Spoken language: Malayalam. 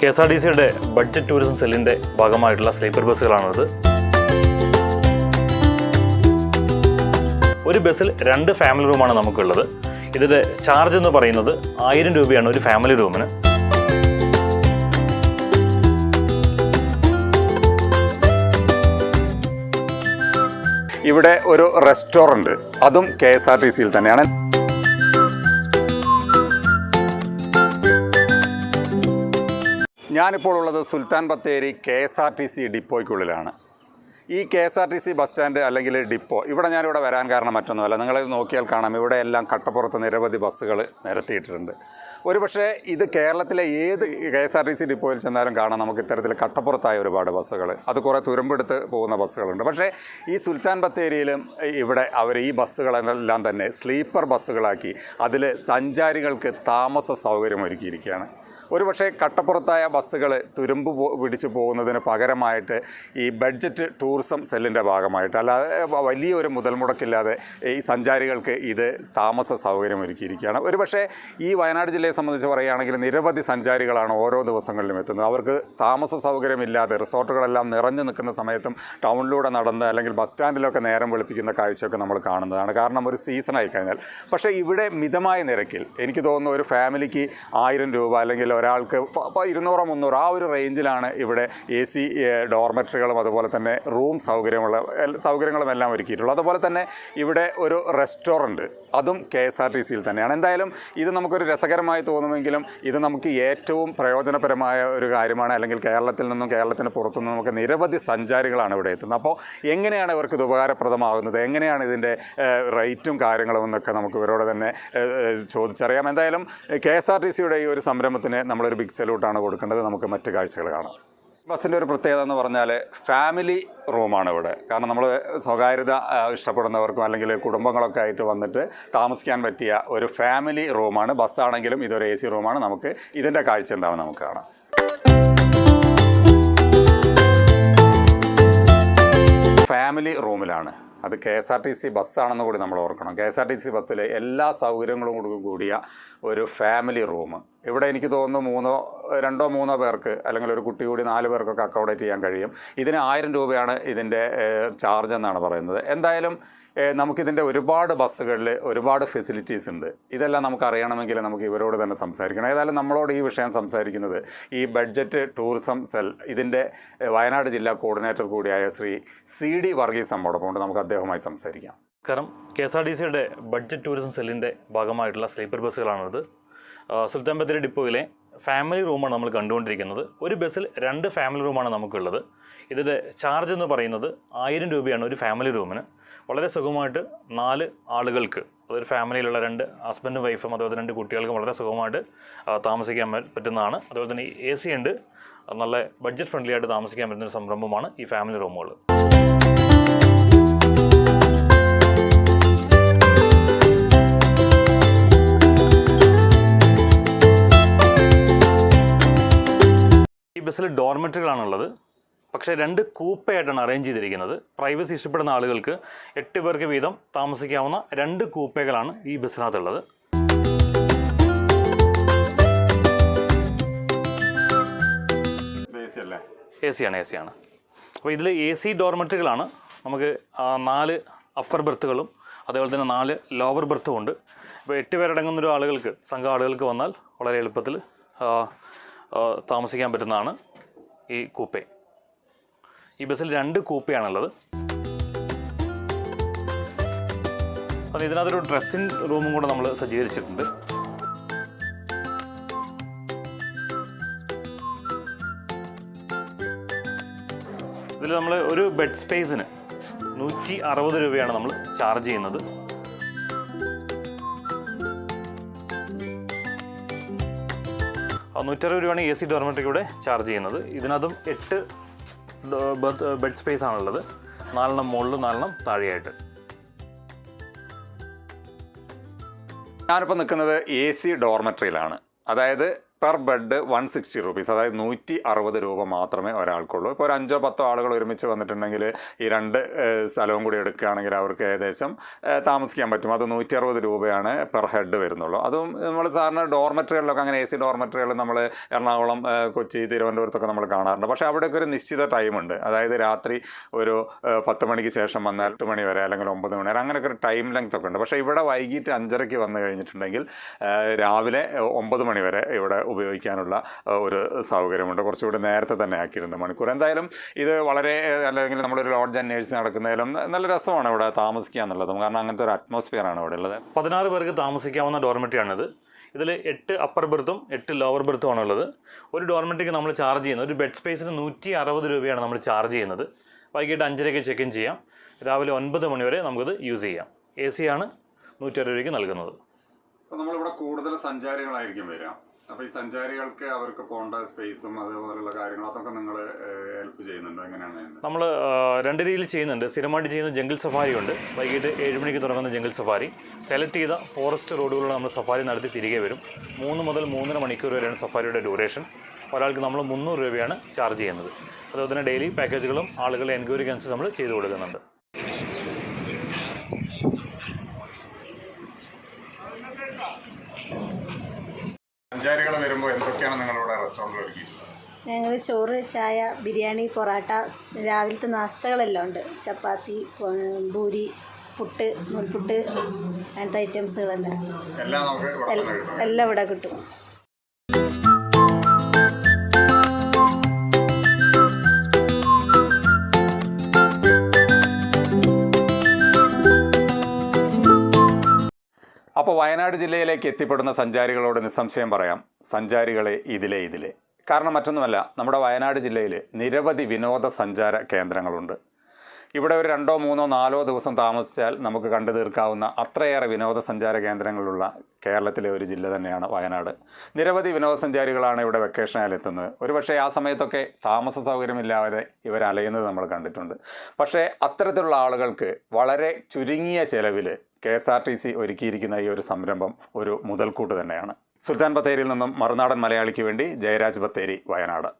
കെ എസ് ആർ ടി സിയുടെ ബഡ്ജറ്റ് ടൂറിസം സെല്ലിന്റെ ഭാഗമായിട്ടുള്ള സ്ലീപ്പർ ബസ്സുകളാണിത് ഒരു ബസ്സിൽ രണ്ട് ഫാമിലി റൂമാണ് നമുക്കുള്ളത്. ഇതിന്റെ ചാർജ് എന്ന് പറയുന്നത് ആയിരം രൂപയാണ് ഒരു ഫാമിലി റൂമിന്. ഇവിടെ ഒരു റെസ്റ്റോറന്റ്. അതും കെ എസ് ആർ ടി സിയിൽ തന്നെയാണ്. ഞാനിപ്പോൾ ഉള്ളത് Sultan Bathery K S R T C ഡിപ്പോയ്ക്കുള്ളിലാണ്. ഈ K S R T C bus stand അല്ലെങ്കിൽ ഡിപ്പോ ഇവിടെ ഞാനിവിടെ വരാൻ കാരണം മറ്റൊന്നുമല്ല. നിങ്ങളിത് നോക്കിയാൽ കാണാം. ഇവിടെ എല്ലാം കട്ടപ്പുറത്ത് നിരവധി ബസ്സുകൾ നിരത്തിയിട്ടുണ്ട്. ഒരുപക്ഷെ ഇത് കേരളത്തിലെ ഏത് K S R T C ഡിപ്പോയിൽ ചെന്നാലും കാണാം. നമുക്ക് ഇത്തരത്തിൽ കട്ടപ്പുറത്തായ ഒരുപാട് ബസ്സുകൾ അത് കുറേ തുരുമ്പെടുത്ത് പോകുന്ന ബസ്സുകളുണ്ട്. പക്ഷേ ഈ സുൽത്താൻ ബത്തേരിയിലും ഇവിടെ അവർ ഈ ബസ്സുകളെല്ലാം തന്നെ സ്ലീപ്പർ ബസ്സുകളാക്കി അതിൽ സഞ്ചാരികൾക്ക് താമസ സൗകര്യം ഒരുക്കിയിരിക്കുകയാണ് ഒരുപക്ഷെ കട്ടപ്പുറത്തായ ബസ്സുകൾ തുരുമ്പ് പിടിച്ചു പോകുന്നതിന് പകരമായിട്ട് ഈ ബഡ്ജറ്റ് ടൂറിസം സെല്ലിന്റെ ഭാഗമായിട്ട് അല്ലാതെ വലിയ ഒരു മുതൽ മുടക്കില്ലാതെ ഈ സഞ്ചാരികൾക്ക് ഇത് താമസ സൗകര്യം ഒരുക്കിയിരിക്കുകയാണ് ഒരുപക്ഷെ ഈ വയനാട് ജില്ലയെ സംബന്ധിച്ച് പറയുകയാണെങ്കിൽ നിരവധി സഞ്ചാരികളാണ് ഓരോ ദിവസങ്ങളിലും എത്തുന്നത്. അവർക്ക് താമസ സൗകര്യമില്ലാതെ റിസോർട്ടുകളെല്ലാം നിറഞ്ഞു നിൽക്കുന്ന സമയത്തും ടൗണിലൂടെ നടന്ന് അല്ലെങ്കിൽ ബസ് സ്റ്റാൻഡിലൊക്കെ നേരം വെളുപ്പിക്കുന്ന കാഴ്ചയൊക്കെ നമ്മൾ കാണുന്നതാണ്. കാരണം ഒരു സീസണായി കഴിഞ്ഞാൽ. പക്ഷേ ഇവിടെ മിതമായ നിരക്കിൽ എനിക്ക് തോന്നുന്നു ഒരു ഫാമിലിക്ക് ആയിരം രൂപ അല്ലെങ്കിൽ ഒരാൾക്ക് ഇരുന്നൂറോ മുന്നൂറോ ആ ഒരു റേഞ്ചിലാണ് ഇവിടെ എ സി ഡോർമെറ്ററികളും അതുപോലെ തന്നെ റൂം സൗകര്യമുള്ള സൗകര്യങ്ങളും എല്ലാം ഒരുക്കിയിട്ടുള്ളത്. അതുപോലെ തന്നെ ഇവിടെ ഒരു റെസ്റ്റോറന്റ് അതും കെ എസ് ആർ ടി സിയിൽ തന്നെയാണ്. എന്തായാലും ഇത് നമുക്കൊരു രസകരമായി തോന്നുമെങ്കിലും ഇത് നമുക്ക് ഏറ്റവും പ്രയോജനപരമായ ഒരു കാര്യമാണ്. അല്ലെങ്കിൽ കേരളത്തിൽ നിന്നും കേരളത്തിന് പുറത്തുനിന്നും നമുക്ക് നിരവധി സഞ്ചാരികളാണ് ഇവിടെ എത്തുന്നത്. അപ്പോൾ എങ്ങനെയാണ് ഇവർക്ക് ഇത് ഉപകാരപ്രദമാകുന്നത്? എങ്ങനെയാണ് ഇതിന്റെ റേറ്റും കാര്യങ്ങളും എന്നൊക്കെ നമുക്ക് ഇവരോട് തന്നെ ചോദിച്ചറിയാം. എന്തായാലും കെ എസ് ആർ ടി സിയുടെ ഈ ഒരു സംരംഭത്തിന് നമ്മളൊരു ബിഗ് സല്യൂട്ടാണ് കൊടുക്കേണ്ടത്. നമുക്ക് മറ്റ് കാഴ്ചകൾ കാണാം. ബസ്സിന്റെ ഒരു പ്രത്യേകത എന്ന് പറഞ്ഞാൽ ഫാമിലി റൂമാണ് ഇവിടെ. കാരണം നമ്മൾ സ്വകാര്യത ഇഷ്ടപ്പെടുന്നവർക്കും അല്ലെങ്കിൽ കുടുംബങ്ങളൊക്കെ ആയിട്ട് വന്നിട്ട് താമസിക്കാൻ പറ്റിയ ഒരു ഫാമിലി റൂമാണ് ബസ്സാണെങ്കിലും ഇതൊരു എ സി റൂമാണ് നമുക്ക് ഇതിന്റെ കാഴ്ച എന്താണ് നമുക്ക് കാണാം. ഫാമിലി റൂമിലാണ് അത് K S R T C ബസ്സാണെന്ന് കൂടി നമ്മൾ ഓർക്കണം. K S R T C ബസ്സിലെ എല്ലാ സൗകര്യങ്ങളും കൂടി കൂടിയ ഒരു ഫാമിലി റൂം ഇവിടെ എനിക്ക് തോന്നുന്നു മൂന്നോ രണ്ടോ മൂന്നോ പേർക്ക് അല്ലെങ്കിൽ ഒരു കുട്ടി കൂടി നാല് പേർക്കൊക്കെ അക്കോമഡേറ്റ് ചെയ്യാൻ കഴിയും. ഇതിന് ആയിരം രൂപയാണ് ഇതിന്റെ ചാർജ് എന്നാണ് പറയുന്നത്. എന്തായാലും നമുക്കിതിന്റെ ഒരുപാട് ബസ്സുകളിൽ ഒരുപാട് ഫെസിലിറ്റീസ് ഉണ്ട്. ഇതെല്ലാം നമുക്ക് അറിയണമെങ്കിൽ നമുക്ക് ഇവരോട് തന്നെ സംസാരിക്കണം. ഏതായാലും നമ്മളോട് ഈ വിഷയം സംസാരിക്കുന്നത് ഈ ബഡ്ജറ്റ് ടൂറിസം സെൽ ഇതിന്റെ വയനാട് ജില്ലാ കോർഡിനേറ്റർ കൂടിയായ ശ്രീ സി ഡി വർഗീസ് കൊണ്ട് നമുക്ക് അദ്ദേഹവുമായി സംസാരിക്കാം. കാരണം കെ എസ് ആർ ഡി സിയുടെ ബഡ്ജറ്റ് ടൂറിസം സെല്ലിന്റെ ഭാഗമായിട്ടുള്ള സ്ലീപ്പർ ബസ്സുകളാണിത് ആ, സുൽത്താൻ ബത്തേരി ഡിപ്പോയിലെ ഫാമിലി റൂമാണ് നമ്മൾ കണ്ടുകൊണ്ടിരിക്കുന്നത്. ഒരു ബസ്സിൽ രണ്ട് ഫാമിലി റൂമാണ് നമുക്കുള്ളത്. ഇതിന്റെ ചാർജ് എന്ന് പറയുന്നത് ആയിരം രൂപയാണ് ഒരു ഫാമിലി റൂമിന്. വളരെ സുഖമായിട്ട് നാല് ആളുകൾക്ക് അതൊരു ഫാമിലിയിലുള്ള രണ്ട് ഹസ്ബൻഡും വൈഫും അതുപോലെ രണ്ട് കുട്ടികൾക്കും വളരെ സുഖമായിട്ട് താമസിക്കാൻ പറ്റുന്നതാണ്. അതുപോലെ തന്നെ എ സി ഉണ്ട്. നല്ല ബഡ്ജറ്റ് ഫ്രണ്ട്ലി ആയിട്ട് താമസിക്കാൻ പറ്റുന്ന ഒരു സംരംഭമാണ് ഈ ഫാമിലി റൂമുകൾ. ബസ്സിൽ ഡോർമെറ്ററികളാണുള്ളത് പക്ഷേ രണ്ട് കൂപ്പയായിട്ടാണ് അറേഞ്ച് ചെയ്തിരിക്കുന്നത്. പ്രൈവസി ഇഷ്ടപ്പെടുന്ന ആളുകൾക്ക് എട്ട് പേർക്ക് വീതം താമസിക്കാവുന്ന രണ്ട് കൂപ്പകളാണ് ഈ ബസ്സിനകത്തുള്ളത്. എ സി ആണ് എ സി ആണ്. അപ്പോൾ ഇതിൽ എ സി ഡോർമെറ്ററികളാണ് നമുക്ക് നാല് അപ്പർ ബെർത്തുകളും അതേപോലെ തന്നെ നാല് ലോവർ ബെർത്തും ഉണ്ട്. ഇപ്പോൾ എട്ട് പേരടങ്ങുന്ന ഒരു ആളുകൾക്ക് സംഘം ആളുകൾക്ക് വന്നാൽ വളരെ എളുപ്പത്തിൽ താമസിക്കാൻ പറ്റുന്നതാണ് ഈ കൂപ്പെ. ഈ ബസ്സിൽ രണ്ട് കൂപ്പയാണുള്ളത്. അത് ഇതിനകത്തൊരു ഡ്രസ്സിംഗ് റൂമും കൂടെ നമ്മൾ സജ്ജീകരിച്ചിട്ടുണ്ട്. ഇതിൽ നമ്മൾ ഒരു ബെഡ് സ്പേസിന് നൂറ്റി അറുപത് രൂപയാണ് നമ്മൾ ചാർജ് ചെയ്യുന്നത്. നൂറ്ററുപത് രൂപയാണ് എ സി ഡോർമെട്രിയുടെ ചാർജ് ചെയ്യുന്നത്. ഇതിനകത്തും എട്ട് ബെഡ് സ്പേസ് ആണുള്ളത്. നാലെണ്ണം മുകളിലും നാലെണ്ണം താഴെയായിട്ട്. ഞാനിപ്പോൾ നിൽക്കുന്നത് എ സി ഡോർമെട്രിയിലാണ് അതായത് per bed one sixty rupees. അതായത് നൂറ്റി അറുപത് രൂപ മാത്രമേ ഒരാൾക്കുള്ളൂ. ഇപ്പോൾ ഒരു അഞ്ചോ പത്തോ ആളുകൾ ഒരുമിച്ച് വന്നിട്ടുണ്ടെങ്കിൽ ഈ രണ്ട് സ്ഥലവും കൂടി എടുക്കുകയാണെങ്കിൽ അവർക്ക് ഏകദേശം താമസിക്കാൻ പറ്റും. അത് നൂറ്റി അറുപത് രൂപയാണ് പെർ ഹെഡ് വരുന്നുള്ളൂ. അതും നമ്മൾ സാറിന് ഡോർമെറ്ററികളിലൊക്കെ അങ്ങനെ എ സി ഡോർമെറ്ററികൾ നമ്മൾ എറണാകുളം കൊച്ചി തിരുവനന്തപുരത്തൊക്കെ നമ്മൾ കാണാറുണ്ട്. പക്ഷേ അവിടെയൊക്കെ ഒരു നിശ്ചിത ടൈമുണ്ട്. അതായത് രാത്രി ഒരു പത്ത് മണിക്ക് ശേഷം വന്നാൽ എട്ട് മണി വരെ അല്ലെങ്കിൽ ഒമ്പത് മണി വരെ അങ്ങനെയൊക്കെ ഒരു ടൈം ലെങ്ത് ഒക്കെ ഉണ്ട്. പക്ഷേ ഇവിടെ വൈകിട്ട് അഞ്ചരയ്ക്ക് വന്നു കഴിഞ്ഞിട്ടുണ്ടെങ്കിൽ രാവിലെ ഒമ്പത് മണി വരെ ഇവിടെ ഉപയോഗിക്കാനുള്ള ഒരു സൗകര്യമുണ്ട്. കുറച്ചുകൂടി നേരത്തെ തന്നെ ആക്കിയിട്ടുണ്ട് മണിക്കൂർ. എന്തായാലും ഇത് വളരെ അല്ലെങ്കിൽ നമ്മളൊരു ലോഡ്ജ് അന്വേഷിച്ച് നടക്കുന്നതിലും നല്ല രസമാണ് ഇവിടെ താമസിക്കുക എന്നുള്ളതും. കാരണം അങ്ങനത്തെ ഒരു അറ്റ്മോസ്ഫിയർ ആണ് ഇവിടെ ഉള്ളത്. പതിനാറ് പേർക്ക് താമസിക്കാവുന്ന ഡോർമെറ്ററിയാണിത് ഇതിൽ എട്ട് അപ്പർ ബെർത്തും എട്ട് ലോവർ ബെർത്തുമാണ് ഉള്ളത് ഒരു ഡോർമെറ്ററിക്ക് നമ്മൾ ചാർജ് ചെയ്യുന്നത് ഒരു ബെഡ് സ്പേസിന് നൂറ്റി അറുപത് രൂപയാണ് നമ്മൾ ചാർജ് ചെയ്യുന്നത്. വൈകിട്ട് അഞ്ചരയ്ക്ക് ചെക്ക് ഇൻ ചെയ്യാം. രാവിലെ ഒൻപത് മണിവരെ നമുക്കിത് യൂസ് ചെയ്യാം. എ സിയാണ് നൂറ്റി അറുപത് രൂപയ്ക്ക് നൽകുന്നത്. അപ്പോൾ നമ്മളിവിടെ കൂടുതൽ സഞ്ചാരികളായിരിക്കും വരിക. അപ്പോൾ ഈ സഞ്ചാരികൾക്ക് അവർക്ക് പോകേണ്ട സ്പേസും അതേപോലെയുള്ള കാര്യങ്ങളും അതൊക്കെ നിങ്ങൾ ഹെൽപ്പ് ചെയ്യുന്നുണ്ട്? എങ്ങനെയാണ് നമ്മൾ രണ്ട് രീതിയിൽ ചെയ്യുന്നുണ്ട്. സ്ഥിരമായിട്ട് ചെയ്യുന്ന ജംഗിൾ സഫാരി ഉണ്ട്. വൈകിട്ട് ഏഴ് മണിക്ക് തുടങ്ങുന്ന ജംഗിൾ സഫാരി. സെലക്ട് ചെയ്ത ഫോറസ്റ്റ് റോഡുകളിൽ നമ്മൾ സഫാരി നടത്തി തിരികെ വരും. മൂന്ന് മുതൽ മൂന്നര മണിക്കൂർ വരെയാണ് സഫാരിയുടെ ഡ്യൂറേഷൻ ഒരാൾക്ക് നമ്മൾ മുന്നൂറ് രൂപയാണ് ചാർജ് ചെയ്യുന്നത്. അതുപോലെ തന്നെ ഡെയിലി പാക്കേജുകളും ആളുകളെ എൻക്വയറിക്ക് അനുസരിച്ച് നമ്മൾ ചെയ്തു കൊടുക്കുന്നുണ്ട്. സഞ്ചാരികൾ വരുമ്പോൾ എന്തൊക്കെയാണ് നിങ്ങളുടെ റെസ്റ്റോറന്റിൽ ഒരുക്കിയിട്ടുള്ളത്? ഞങ്ങൾ ചോറ് ചായ ബിരിയാണി പൊറാട്ട രാവിലത്തെ നാസ്തകളെല്ലാം ഉണ്ട്. ചപ്പാത്തി ഭൂരി പൂരി പുട്ട് നൂൽപുട്ട് അങ്ങനത്തെ ഐറ്റംസുകളെല്ലാം എല്ലാം ഇവിടെ കിട്ടും. അപ്പോൾ വയനാട് ജില്ലയിലേക്ക് എത്തിപ്പെടുന്ന സഞ്ചാരികളോട് നിസ്സംശയം പറയാം. സഞ്ചാരികളെ ഇതിലെ ഇതിലെ. കാരണം മറ്റൊന്നുമല്ല നമ്മുടെ വയനാട് ജില്ലയിൽ നിരവധി വിനോദസഞ്ചാര കേന്ദ്രങ്ങളുണ്ട്. ഇവിടെ ഒരു രണ്ടോ മൂന്നോ നാലോ ദിവസം താമസിച്ചാൽ നമുക്ക് കണ്ടു തീർക്കാവുന്ന അത്രയേറെ വിനോദസഞ്ചാര കേന്ദ്രങ്ങളുള്ള കേരളത്തിലെ ഒരു ജില്ല തന്നെയാണ് വയനാട്. നിരവധി വിനോദസഞ്ചാരികളാണ് ഇവിടെ വെക്കേഷനായാൽ എത്തുന്നത്. ഒരുപക്ഷെ ആ സമയത്തൊക്കെ താമസ സൗകര്യമില്ലാതെ ഇവർ അലയുന്നത് നമ്മൾ കണ്ടിട്ടുണ്ട്. പക്ഷേ അത്തരത്തിലുള്ള ആളുകൾക്ക് വളരെ ചുരുങ്ങിയ ചെലവിൽ K S R T C ഒരുക്കിയിരിക്കുന്ന ഈ ഒരു സംരംഭം ഒരു മുതൽക്കൂട്ട് തന്നെയാണ്. സുൽത്താൻ ബത്തേരിയിൽ നിന്നും മറുനാടൻ മലയാളിക്ക് വേണ്ടി ജയരാജ് ബത്തേരി വയനാട്.